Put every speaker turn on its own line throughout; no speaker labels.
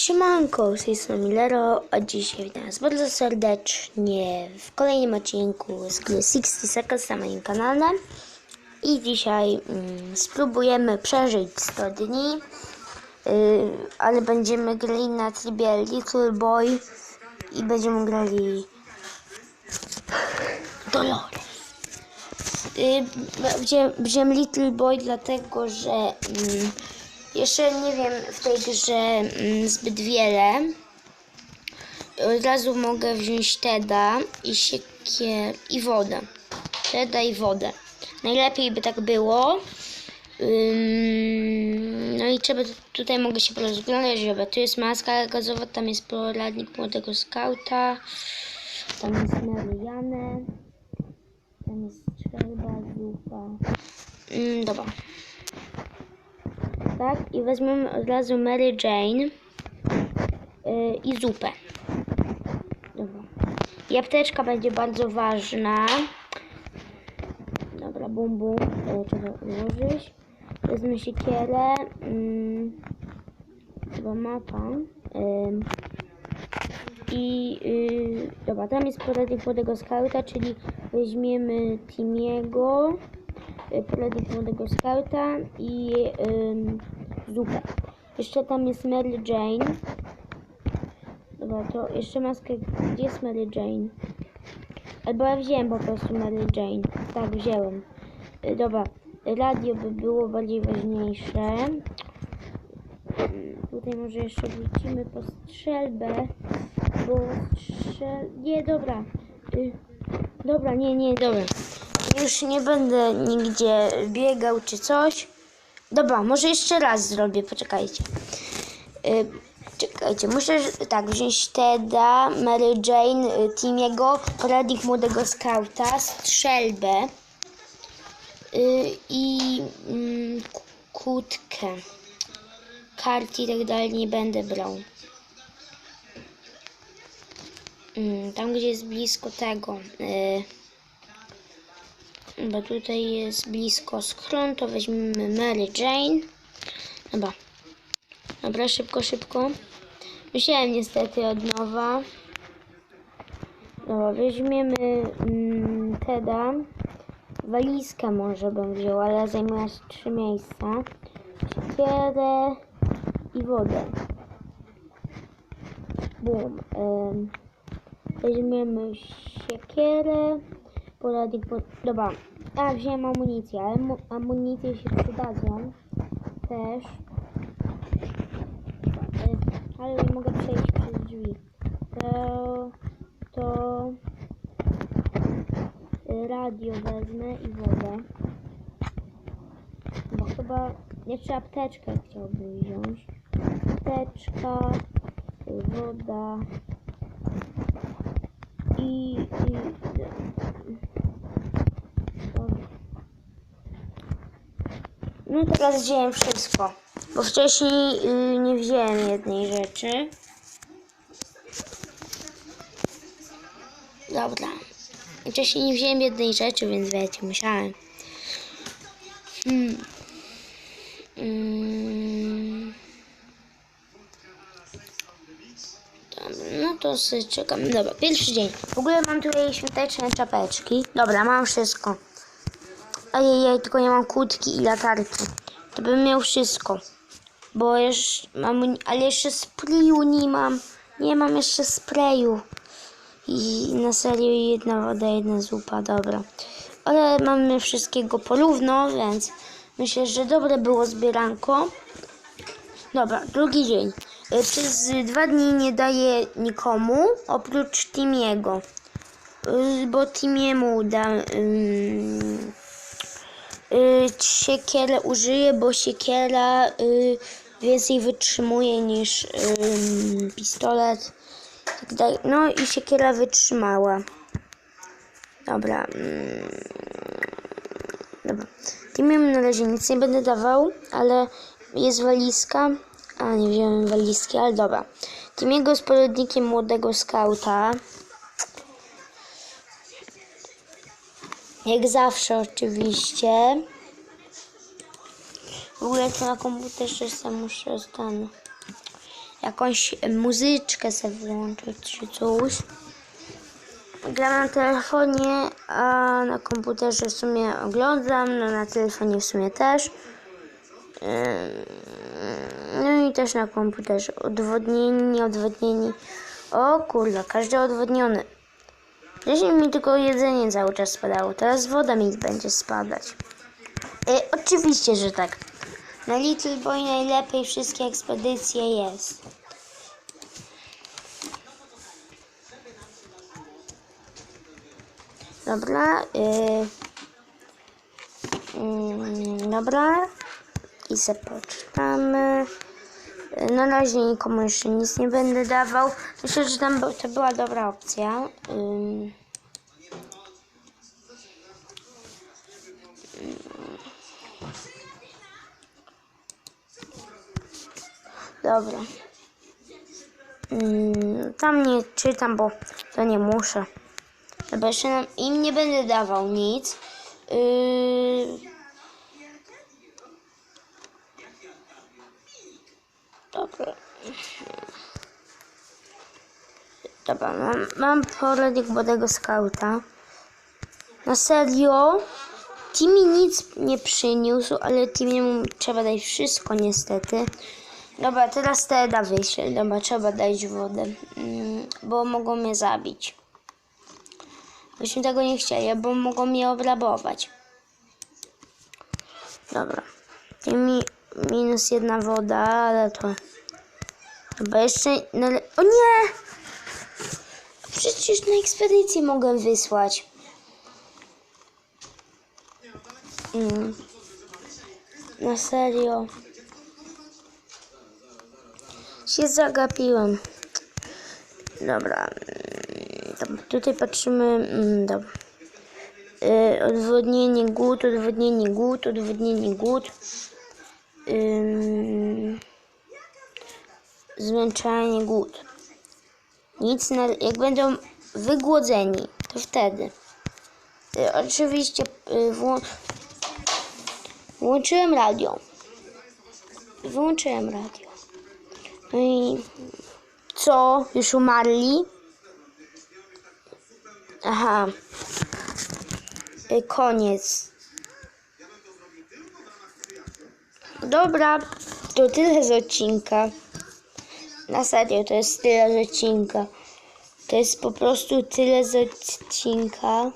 Siemanko, z tej strony Milero, a dzisiaj witam Was bardzo serdecznie w kolejnym odcinku z gry 60 Seconds na moim kanale. I dzisiaj mm, spróbujemy przeżyć 100 dni, yy, ale będziemy grali na trybie Little Boy i będziemy grali Dolores. Yy, wziąłem Little Boy dlatego, że mm, jeszcze nie wiem w tej grze mm, zbyt wiele. Od razu mogę wziąć Teda i siekier i wodę. Teda i wodę. Najlepiej by tak było. No i trzeba tu- tutaj mogę się porozglądać, dobra, tu jest maska gazowa, tam jest poradnik młodego skauta, tam jest Marianne, tam jest strzelba, zupa. Ym, dobra. Tak, i weźmiemy od razu Mary Jane yy, i zupę. Dobra. I apteczka będzie bardzo ważna. Dobra, bum bum. Trzeba ułożyć. Wezmę siekierę. Yy, chyba mapa. Yy, I yy, dobra, tam jest poradnik młodego skauta, czyli weźmiemy Timiego y, poradnik młodego skauta i ym, zupę. Jeszcze tam jest Mary Jane. Dobra, to jeszcze maskę. Gdzie jest Mary Jane? Albo ja wziąłem po prostu Mary Jane. Tak, wziąłem. Y, Dobra, radio by było bardziej ważniejsze. Ym, Tutaj może jeszcze wrócimy po strzelbę, bo strzel... Nie, dobra. Y, Dobra, nie, nie, dobra. Już nie będę nigdzie biegał czy coś. Dobra, może jeszcze raz zrobię, poczekajcie. Y, czekajcie, muszę tak wziąć Teda, Mary Jane, y, Timiego, poradnik młodego skauta, strzelbę y, i mm, ku- kłódkę. Kart i tak dalej nie będę brał. Mm, Tam, gdzie jest blisko tego. y, bo tutaj jest blisko schron, to weźmiemy Mary Jane. Dobra. Dobra, szybko, szybko. Musiałem niestety od nowa. Dobra, weźmiemy mm, Teda. Walizkę może bym wziął, ale zajmuje trzy miejsca. Siekierę i wodę. Ym, weźmiemy siekierę. Poradnik po... Dobra. A, wziąłem amunicję, ale mu- amunicje się przydadzą. Też. Ale nie mogę przejść przez drzwi. To... To... Radio wezmę i wodę. Bo chyba jeszcze apteczkę chciałbym wziąć. Apteczka, woda i... i. No teraz wziąłem wszystko, bo wcześniej y, nie wziąłem jednej rzeczy. Dobra. Wcześniej nie wziąłem jednej rzeczy, więc wiecie, musiałem. Hmm. Mm. Dobra, no to sobie czekam. Dobra, pierwszy dzień. W ogóle mam tutaj świąteczne czapeczki. Dobra, mam wszystko. Ojej, tylko nie mam kłódki i latarki. To bym miał wszystko. Bo jeszcze mam, ale jeszcze sprayu nie mam. Nie mam jeszcze sprayu. I na serio jedna woda, jedna zupa, dobra. Ale mamy wszystkiego porówno, więc myślę, że dobre było zbieranko. Dobra, drugi dzień. Y, Przez dwa dni nie daję nikomu, oprócz Timiego. Y, Bo Timiemu dam... ym, y, siekierę użyję, bo siekiera y, więcej wytrzymuje niż ym, pistolet. Tak. No i siekiera wytrzymała. Dobra. mm, Dobra. Timiemu na razie nic nie będę dawał, ale jest walizka. A, nie wziąłem walizki, ale dobra. Timiego z poradnikiem młodego skauta. Jak zawsze oczywiście. W ogóle to na komputerze sam muszę stan jakąś muzyczkę sobie włączyć czy coś. Gram na telefonie, a na komputerze w sumie oglądam, no na telefonie w sumie też. Ym, No i też na komputerze. Odwodnieni, nieodwodnieni. O kurwa, każdy odwodniony. Wcześniej mi tylko jedzenie cały czas spadało, teraz woda mi będzie spadać. E, oczywiście, że tak. Na Little Boy najlepiej wszystkie ekspedycje jest. Dobra. Y, mm, dobra. I se Na razie nikomu jeszcze nic nie będę dawał. Myślę, że tam to była dobra opcja. Ym. Dobra. Ym, Tam nie czytam, bo to nie muszę. Dobra, jeszcze nam, im nie będę dawał nic. Yy... Dobra. Dobra, mam, mam poradnik młodego skauta. Na serio? Timmy nic nie przyniósł, ale Timmy'emu trzeba dać wszystko niestety. Dobra, teraz Teda wyślę. Dobra, trzeba dać wodę, mm, bo mogą mnie zabić. Byśmy tego nie chcieli, bo mogą mnie obrabować. Dobra. Timmy minus jedna woda, ale to... Chyba jeszcze... O nie! Przecież na ekspedycję mogę wysłać. Mm. Na serio. Się zagapiłem. Dobra. mm, tutaj patrzymy. mm, Dobra. Y, odwodnienie głód, odwodnienie głód, odwodnienie głód. Ym, zmęczenie głód. Nic na, jak będą wygłodzeni, to wtedy. Y, oczywiście y, włą, włączyłem radio. Wyłączyłem radio. Co? Już umarli? Aha. Y, Koniec. Dobra, to tyle z odcinka. Na serio, to jest tyle z odcinka. To jest po prostu tyle z odcinka.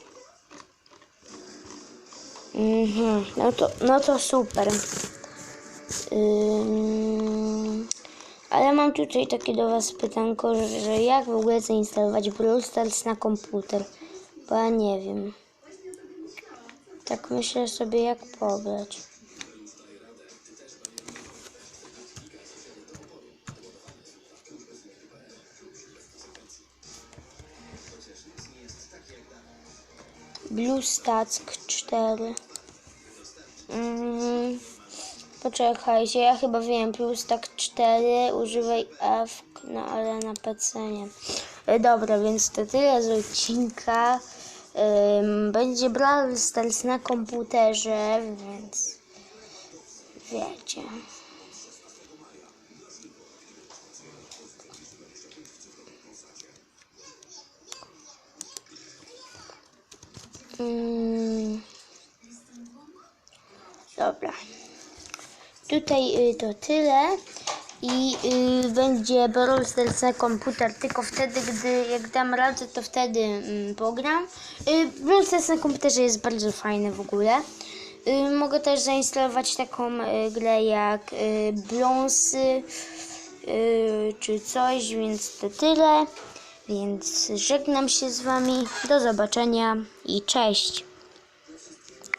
Mhm, no to, no to super. Ym, ale mam tutaj takie do Was pytanko, że, jak w ogóle zainstalować Brawl Stars na komputer? Bo ja nie wiem. Tak myślę sobie jak pobrać. BlueStacks 4. Mm, poczekajcie, ja chyba wiem. BlueStack 4, używaj F, no ale na PC nie. E, Dobra, więc to tyle z odcinka. Ym, będzie Brawl Stars na komputerze, więc wiecie. Mm. Dobra. Tutaj y, to tyle. I y, będzie Brawl Stars komputer tylko wtedy, gdy jak dam radę, to wtedy mm, pogram. Y, Brawl Stars na komputerze jest bardzo fajny w ogóle. Y, mogę też zainstalować taką y, grę jak y, y, czy coś, więc to tyle. Więc żegnam się z Wami. Do zobaczenia i cześć.